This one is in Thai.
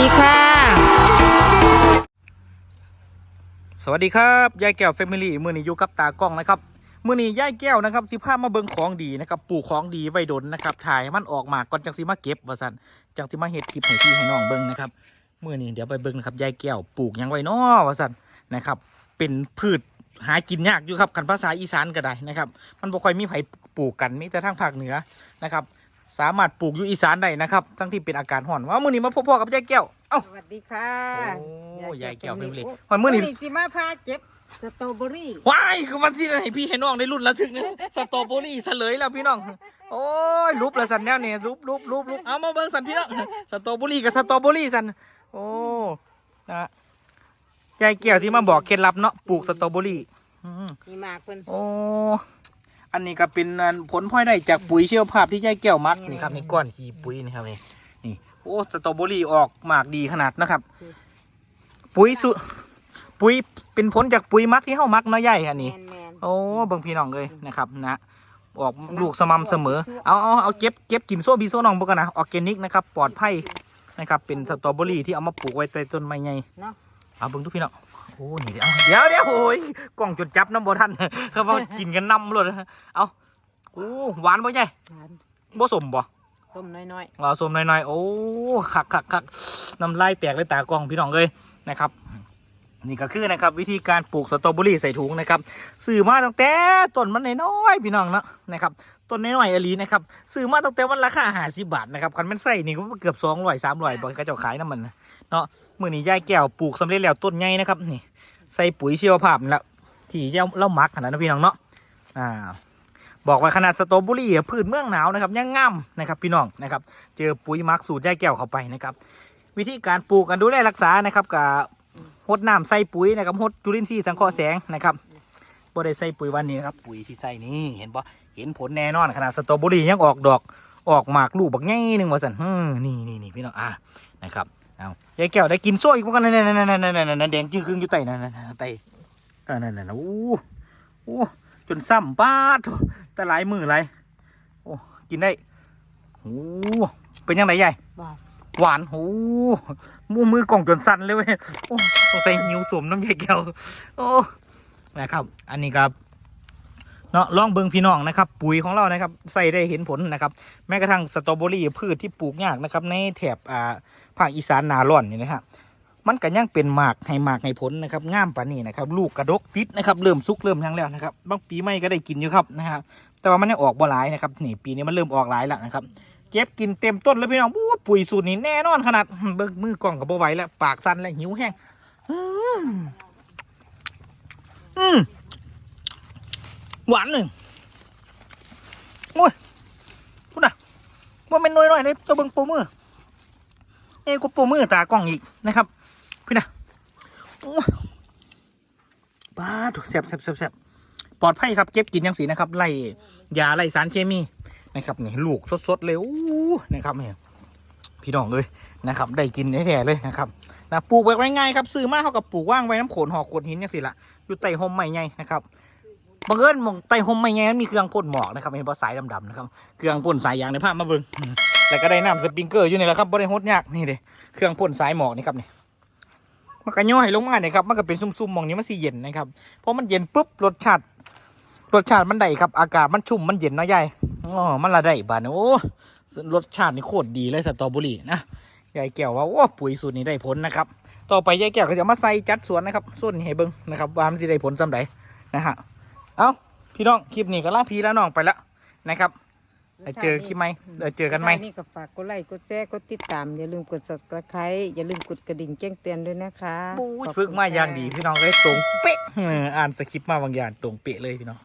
ดีค่ะ สวัสดีครับยายแก้วแฟมิลี่มือนี้อยู่กับตากล้องนะครับมือนี้ยายแก้วนะครับสิพามาเบิ่งของดีนะครับปลูกของดีไว้ดนนะครับถ่ายมันออกมาก่อนจังสิมาเก็บว่าซั่นจังสิมาเฮ็ดคลิปให้พี่ให้น้องเบิ่งนะครับมือนี้เดี๋ยวไปเบิ่งนะครับยายแก้วปลูกยังไว้นอว่าซั่นนะครับ เป็นพืชหากินยากอยู่ครับกันภาษาอีสานก็ได้นะครับ มันบ่ค่อยมีไผปลูกกันมีแต่ทางภาคเหนือนะครับ สามารถปลูกอยู่อีสานได้นะครับ ทั้งที่เป็นอากาศร้อนว่ามือนี้มาพบพ่อกับยายแก้วเอ้า สวัสดีค่ะโอ้ยายแก้วเป็นเลยโอ้วันมื้อนี้ สิมาพาเจ็บสตรอเบอรี่ว้ายคือมันสิให้พี่ให้น้องได้รุ่นละถึงนะสตรอเบอรี่เฉลยแล้วพี่น้อง โอ้ยรูปละสันแนวเนี่ยรูปรูปรูปรูปเอามาเบิ่งสันพี่น้องสตรอเบอรี่กับสตรอเบอรี่สันโอ้นะยายเกี่ยวที่มาบอกเคล็ดลับเนาะปลูกสตรอเบอรี่อืมมีหมากเพิ่นโอ้ อันนี้ก็เป็นอันผลพลอยได้จากปุ๋ยเชียวภาพที่ยายแก้วมักนี่ครับนี่ก้อนขี้ปุ๋ยนี่ครับนี่นี่โอ้สตรอเบอรี่ออกหมากดีขนาดนะครับ ปุ๋ยสุปุ๋ยเป็นผลจากปุ๋ยมักที่เฮามักเนาะยายอันนี้แมนแมนโอ้เบิ่งพี่น้องเลยนะครับนะออกลูกสม่ำเสมอ เอาเอาเอาเก็บเก็บกินโซบีโซน้องพวกกันนะออร์แกนิกนะครับปลอดภัยนะครับเป็นสตรอเบอรี่ที่เอามาปลูกไว้ใต้ต้นไม้ใหญ่เนาะเอาเบิ่งทุกพี่น้อง โอ้นี่เดี๋ยวเดี๋ยวเดี๋ยวโอ้ยกล้องจดจับน้ำบ่ทันเขาบอกกินกันน้ำเลยเอาโอ้หวานบ่ใหญ่หวานบ่สมบ่ส้มน้อยเอาสมหน่อยๆ โอ้คักคักคักน้ำลายแตกเลยตากล้องพี่น้องเลยนะครับ นี่ก็คือนะครับวิธีการปลูกสตรอเบอรี่ใส่ถุงนะครับซื้อมาตั้งแต่ต้นมันน้อยๆพี่น้องเนาะนะครับต้นน้อยๆอลีนะครับซื้อมาตั้งแต่วันราคาห้าสิบบาทนะครับคันมันใส่นี่ก็เกือบสองร้อยสามร้อยบอกก็จ้าขายน้ำมันเนาะมื่อนี้ยายแก้วปลูกสำเร็จแล้วต้นใหญ่นะครับนี่ใส่ปุ๋ยชีวภาพแหละที่เจ้าเล่ามักขนาดนั้นพี่น้องเนาะอ่าบอกว่าขนาดสตรอเบอรี่พืชเมืองหนาวนะครับยังงามนะครับพี่น้องนะครับเจอปุ๋ยมักสูตรยายแก้วเข้าไปนะครับวิธีการปลูกกันดูแลรักษานะครับกับ หดน้ำใส่ปุ๋ยนะครับหดจุลินทรีย์สังเคราะห์แสงนะครับบ่ได้ใส่ปุ๋ยวันนี้นะครับปุ๋ยที่ใส่นี่เห็นปะเห็นผลแน่นอนขนาดสตรอเบอรี่ยังออกดอกออกหมากลูกบักใหญ่หนึ่งว่าสันนี่นี่นี่พี่น้องอ่านะครับเอายายแก้วได้กินโซ่อีกพวกนนั่นนั่นนั่นนั่นนั่นนั่นแดงจึ้งครึ่งอยู่ใต้นั่นนั่นนั่นใต้อ่านั่นนั่นโอ้โหจนซ้ำป้าดแต่หลายมือหลายโอ้กินได้โอ้เป็นยังไงยายๆหวาน หวานโหมือมือกล่องจนสั่นเลยเว้ยโอ้สงสัยหิวสมน้ำยายแก้วโอ้นะครับ อันนี้ครับเนาะลองเบิงพี่น้องนะครับ ปุ๋ยของเรานะครับ ใส่ได้เห็นผลนะครับ แม้กระทั่งสตรอเบอรี่พืชที่ปลูกยากนะครับ ในแถบอ่าภาคอีสานนาร้อนนี่นะฮะมันก็ยังเป็นหมากให้หมากให้ผลนะครับง่ามปานนี้นะครับ ลูกกระดกติดนะครับ เริ่มสุกเริ่มยังแล้วนะครับบางปีไม่ก็ได้กินอยู่ครับนะฮะแต่ว่ามันยังออกบ่หลายนะครับนี่ปีนี้มันเริ่มออกหลายแล้วนะครับ เก็บกินเต็มต้นแล้วพี่น้องบู๊ปุ๋ยสูตรนี้แน่นอนขนาดเบิกมือกล่องกับบ่ไหวแล้ว ปากสั่นแล้วหิวแห้งอืมหวานหนึ่งโอ้ยพูดนะว่าเป็นน้อยหน่อยเลยตัวเบิ่งโปรมือเอ้กูโปรมือตากล้องอีกนะครับ พี่นะโอ้าถูกแสบแสบแสบแสบปลอดภัยครับ เก็บกินยังสีนะครับไล่ยาไล่สารเคมี นะครับนี่ลูกสดๆเลยอู้นะครับเนี่ยพี่น้องเลยนะครับ ได้กินแท้ๆเลยนะครับนะปลูกไว้ง่ายๆครับซื้อมาเขากับปลูกว่างไว้น้ำโขนหอกโขดหินอย่างสิละอยู่ใต้ห่มไม้ใหญ่นะครับบังเอิญมองใต้ห่มไม้ใหญ่มันมีเครื่องพ่นหมอกนะครับเป็นภาษายดำๆนะครับเครื่องพ่นสายยางในภาพมาเบิ่งแล้วก็ได้น้ำสปริงเกอร์อยู่นี่แหละครับบริโภคยากนี่เลยเครื่องพ่นสายหมอกนี่ครับนี่มันก็ย่อยลงมาเนี่ยครับมันก็เป็นซุ่มๆมองนี้มันสีเย็นนะครับเพราะมันเย็นปุ๊บรสชาติ รสชาติมันได้ครับ อากาศมันชุ่มมันเย็นเนาะยายอ๋อมันละได้บานโอ้รสชาตินี่โคตรดีเลยสตรอเบอรี่นะยายแก้วว่าโอ้ปุ๋ยสูตรนี้ได้ผลนะครับ ต่อไปยายแก้วก็จะมาใส่จัดสวนนะครับส่วนนี้ให้เบิ้งนะครับว่ามันจะได้ผลจำไดนะฮะเอาพี่น้องคลิปนี้ก็ลาพี่แล้วน้องไปแล้วนะครับไปเจอคลิปไหมเดี๋ยวเจอกันไหมนี่ก็ฝากกดไลค์กดแชร์กดติดตามอย่าลืมกด subscribe อย่าลืมกดกระดิ่งแจ้งเตือนด้วยนะคะบู๊ขอบคุณฝึกมาอย่างค่ะดีพี่น้องเลยตรงเป๊ะเอออ่านสคริปต์มาบางอย่างตรงเป๊ะเลยพี่น้อง